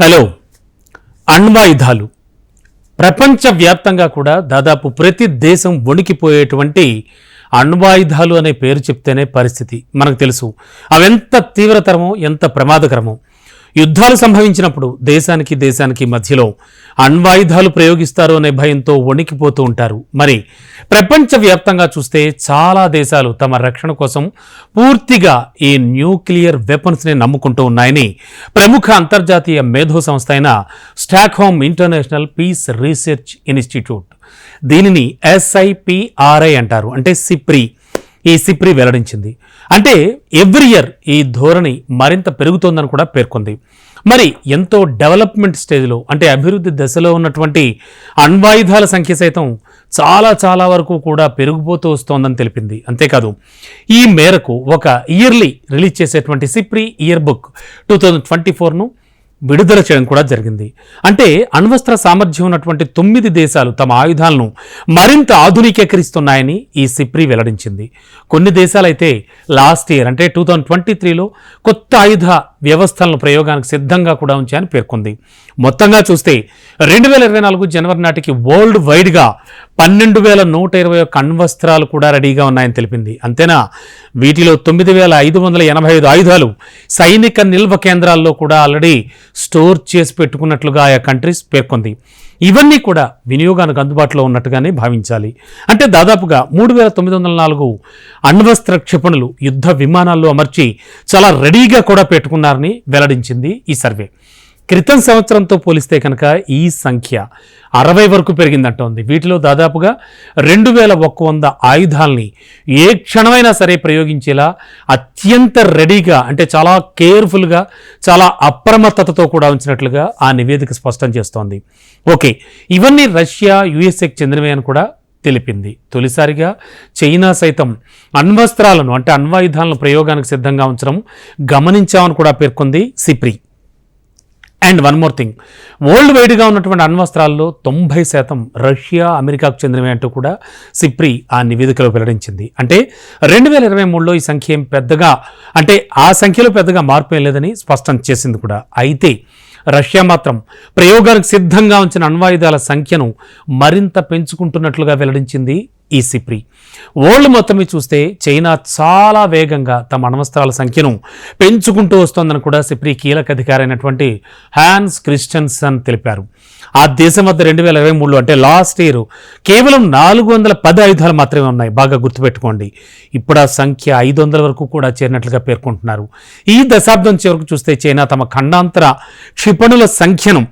Hello అణ్వాయుధాలు. ప్రపంచవ్యాప్తంగా కూడా దాదాపు ప్రతి దేశం వణికిపోయేటువంటి అణ్వాయుధాలు అనే పేరు చెప్తేనే పరిస్థితి మనకు తెలుసు. అవెంత తీవ్రతరమో ఎంత ప్రమాదకరమో. యుద్ధాలు సంభవించినప్పుడు దేశానికి దేశానికి మధ్యలో అణ్వాయుధాలు ప్రయోగిస్తారు అనే భయంతో వణికిపోతూ ఉంటారు. మరి ప్రపంచవ్యాప్తంగా చూస్తే చాలా దేశాలు తమ రక్షణ కోసం పూర్తిగా ఈ న్యూక్లియర్ వెపన్స్ని నమ్ముకుంటూ ఉన్నాయని ప్రముఖ అంతర్జాతీయ మేధో సంస్థ అయిన Stockholm International Peace Research Institute దీనిని ఎస్ఐపిఆర్ఐ అంటారు. అంటే సిప్రి. ఈ సిప్రి వెల్లడించింది. అంటే ఎవ్రీ ఇయర్ ఈ ధోరణి మరింత పెరుగుతోందని కూడా పేర్కొంది. మరి ఎంతో డెవలప్మెంట్ స్టేజ్లో అంటే అభివృద్ధి దశలో ఉన్నటువంటి అణ్వాయుధాల సంఖ్య సైతం చాలా చాలా వరకు కూడా పెరిగిపోతూ వస్తోందని తెలిపింది. అంతేకాదు ఈ మేరకు ఒక ఇయర్లీ రిలీజ్ చేసేటువంటి SIPRI yearbook two thousand twenty ఫోర్ను విడుదల చేయడం కూడా జరిగింది. అంటే అణ్వస్త్ర సామర్థ్యం ఉన్నటువంటి తొమ్మిది దేశాలు తమ ఆయుధాలను మరింత ఆధునికీకరిస్తున్నాయని ఈ సిప్రి వెల్లడించింది. కొన్ని దేశాలైతే లాస్ట్ ఇయర్ అంటే టూ థౌజండ్ ట్వంటీ త్రీలో కొత్త ఆయుధ వ్యవస్థలను ప్రయోగానికి సిద్ధంగా కూడా ఉంచాయని పేర్కొంది. మొత్తంగా చూస్తే రెండు వేల ఇరవై నాలుగు జనవరి నాటికి వరల్డ్ వైడ్గా పన్నెండు వేల నూట ఇరవై ఒక్క అణ్వస్త్రాలు కూడా రెడీగా ఉన్నాయని తెలిపింది. అంతేనా? వీటిలో తొమ్మిది వేల ఐదు వందల ఎనభై ఐదు ఆయుధాలు సైనిక నిల్వ కేంద్రాల్లో కూడా ఆల్రెడీ స్టోర్ చేసి పెట్టుకున్నట్లుగా ఆయా కంట్రీస్ పేర్కొంది. ఇవన్నీ కూడా వినియోగానికి అందుబాటులో ఉన్నట్టుగానే భావించాలి. అంటే దాదాపుగా మూడు వేల తొమ్మిది వందల నాలుగు అణ్వస్త్ర క్షిపణులు యుద్ధ విమానాల్లో అమర్చి చాలా రెడీగా కూడా పెట్టుకున్నారని వెల్లడించింది ఈ సర్వే. క్రితం సంవత్సరంతో పోలిస్తే కనుక ఈ సంఖ్య అరవై వరకు పెరిగిందంటోంది వీటిలో దాదాపుగా రెండు వేల ఒక్క వంద ఆయుధాలని ఏ క్షణమైనా సరే ప్రయోగించేలా అత్యంత రెడీగా అంటే చాలా కేర్ఫుల్గా చాలా అప్రమత్తతతో కూడా ఉంచినట్లుగా ఆ నివేదిక స్పష్టం చేస్తోంది. ఓకే ఇవన్నీ రష్యా యుఎస్ఏకి చెందినవే అని కూడా తెలిపింది. తొలిసారిగా చైనా సైతం అణ్వస్త్రాలను అంటే అణ్వాయుధాలను ప్రయోగానికి సిద్ధంగా ఉంచడం గమనించామని కూడా పేర్కొంది SIPRI. And one more thing. World వైడ్గా ఉన్నటువంటి అణ్వస్త్రాల్లో తొంభై శాతం రష్యా అమెరికాకు చెందినవి అంటూ కూడా సిప్రి ఆ నివేదికలో వెల్లడించింది. అంటే రెండు వేల ఇరవై మూడులో ఈ సంఖ్య ఏం పెద్దగా అంటే ఆ సంఖ్యలో పెద్దగా మార్పు ఏం లేదని స్పష్టం చేసింది కూడా. అయితే రష్యా మాత్రం ప్రయోగానికి సిద్ధంగా ఉంచిన అణ్వాయుధాల సంఖ్యను మరింత పెంచుకుంటున్నట్లుగా వెల్లడించింది ఈ సిప్రి. వరల్డ్ మొత్తం చూస్తే చైనా చాలా వేగంగా తమ అణ్వస్త్రాల సంఖ్యను పెంచుకుంటూ వస్తోందని కూడా సిప్రి కీలక అధికారి అయినటువంటి హ్యాన్స్ క్రిస్టన్సన్ తెలిపారు. ఆ దేశం వద్ద రెండు వేల ఇరవై మూడులో అంటే లాస్ట్ ఇయర్ కేవలం నాలుగు వందల పది ఆయుధాలు మాత్రమే ఉన్నాయి. బాగా గుర్తుపెట్టుకోండి. ఇప్పుడు ఆ సంఖ్య ఐదు వందల వరకు కూడా చేరినట్లుగా పేర్కొంటున్నారు. ఈ దశాబ్దం చివరకు చూస్తే చైనా తమ ఖండాంతర క్షిపణుల సంఖ్యను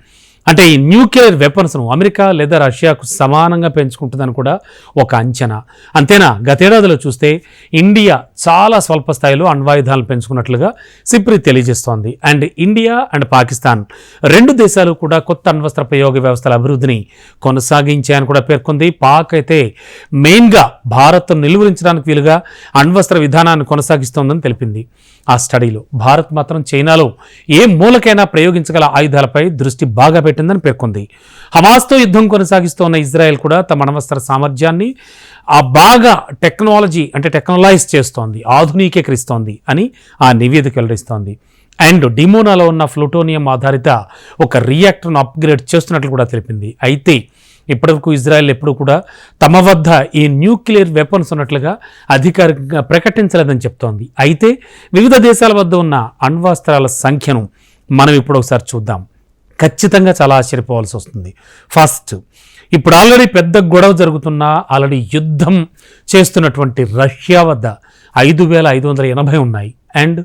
అంటే ఈ న్యూక్లియర్ వెపన్స్ను అమెరికా లేదా రష్యాకు సమానంగా పెంచుకుంటుందని కూడా ఒక అంచనా. అంతేనా? గతేడాదిలో చూస్తే ఇండియా చాలా స్వల్ప స్థాయిలో అణ్వాయుధాలను పెంచుకున్నట్లుగా సిప్రి తెలియజేస్తోంది. అండ్ ఇండియా అండ్ పాకిస్తాన్ రెండు దేశాలు కూడా కొత్త అణ్వస్త్ర ప్రయోగ వ్యవస్థల అభివృద్ధిని కొనసాగించాయని కూడా పేర్కొంది. పాక్ అయితే మెయిన్గా భారత్ను నిలువరించడానికి వీలుగా అణ్వస్త్ర విధానాన్ని కొనసాగిస్తోందని తెలిపింది. ఆ స్టడీలో. భారత్ మాత్రం చైనాలో ఏ మూలకైనా ప్రయోగించగల ఆయుధాలపై దృష్టి బాగా పెట్టిందని పేర్కొంది. హమాస్తో యుద్ధం కొనసాగిస్తోన్న ఇజ్రాయెల్ కూడా తమ అణవస్త్ర సామర్థ్యాన్ని ఆ బాగా టెక్నాలజీ అంటే టెక్నాలైజ్ చేస్తోంది ఆధునికీకరిస్తోంది అని ఆ నివేదిక వెల్లడిస్తోంది. అండ్ డిమోనాలో ఉన్న ఫ్లూటోనియం ఆధారిత ఒక రియాక్టర్ను అప్గ్రేడ్ చేస్తున్నట్లు కూడా తెలిపింది. అయితే ఇప్పటివరకు ఇజ్రాయెల్ ఎప్పుడు కూడా తమ వద్ద ఈ న్యూక్లియర్ వెపన్స్ ఉన్నట్లుగా అధికారికంగా ప్రకటించలేదని చెప్తోంది. అయితే వివిధ దేశాల వద్ద ఉన్న అణ్వాస్త్రాల సంఖ్యను మనం ఇప్పుడు ఒకసారి చూద్దాం. ఖచ్చితంగా చాలా ఆశ్చర్యపోవాల్సి వస్తుంది. ఫస్ట్ ఇప్పుడు ఆల్రెడీ పెద్ద గొడవ జరుగుతున్న ఆల్రెడీ యుద్ధం చేస్తున్నటువంటి రష్యా వద్ద ఐదు వేల ఐదు వందల ఎనభై ఉన్నాయి. అండ్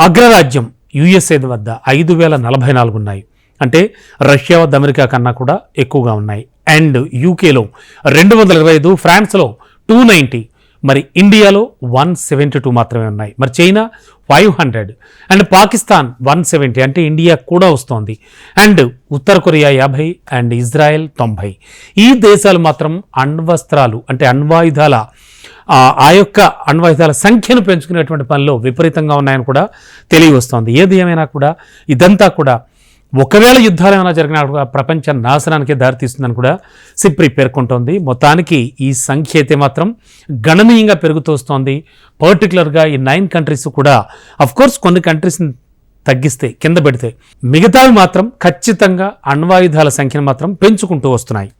అగ్రరాజ్యం యుఎస్ఏ వద్ద ఐదు వేల నలభై నాలుగు ఉన్నాయి. అంటే రష్యా వద్ద అమెరికా కన్నా కూడా ఎక్కువగా ఉన్నాయి. అండ్ యూకేలో రెండు వందల ఇరవై ఐదు ఫ్రాన్స్లో టూ నైంటీ మరి ఇండియాలో వన్ సెవెంటీ టూ మాత్రమే ఉన్నాయి. మరి China five hundred and Pakistan one seventy అంటే ఇండియా కూడా వస్తోంది. అండ్ ఉత్తర కొరియా యాభై అండ్ ఇజ్రాయెల్ తొంభై. ఈ దేశాలు మాత్రం అణ్వస్త్రాలు అంటే అణ్వాయుధాల ఆ ఆ యొక్క అణ్వాయుధాల సంఖ్యను పెంచుకునేటువంటి పనిలో విపరీతంగా ఉన్నాయని కూడా తెలియవస్తోంది. ఏది ఏమైనా కూడా ఇదంతా కూడా ఒకవేళ యుద్ధాలు ఏమైనా జరిగినప్పుడు ప్రపంచ నాశనానికి దారితీస్తుందని కూడా సిప్రి పేర్కొంటోంది. మొత్తానికి ఈ సంఖ్య అయితే మాత్రం గణనీయంగా పెరుగుతూ వస్తోంది. పర్టికులర్గా ఈ నైన్ కంట్రీస్ కూడా అఫ్కోర్స్ కొన్ని కంట్రీస్ తగ్గిస్తే కింద పెడితే మిగతావి మాత్రం ఖచ్చితంగా అణ్వాయుధాల సంఖ్యను మాత్రం పెంచుకుంటూ వస్తున్నాయి.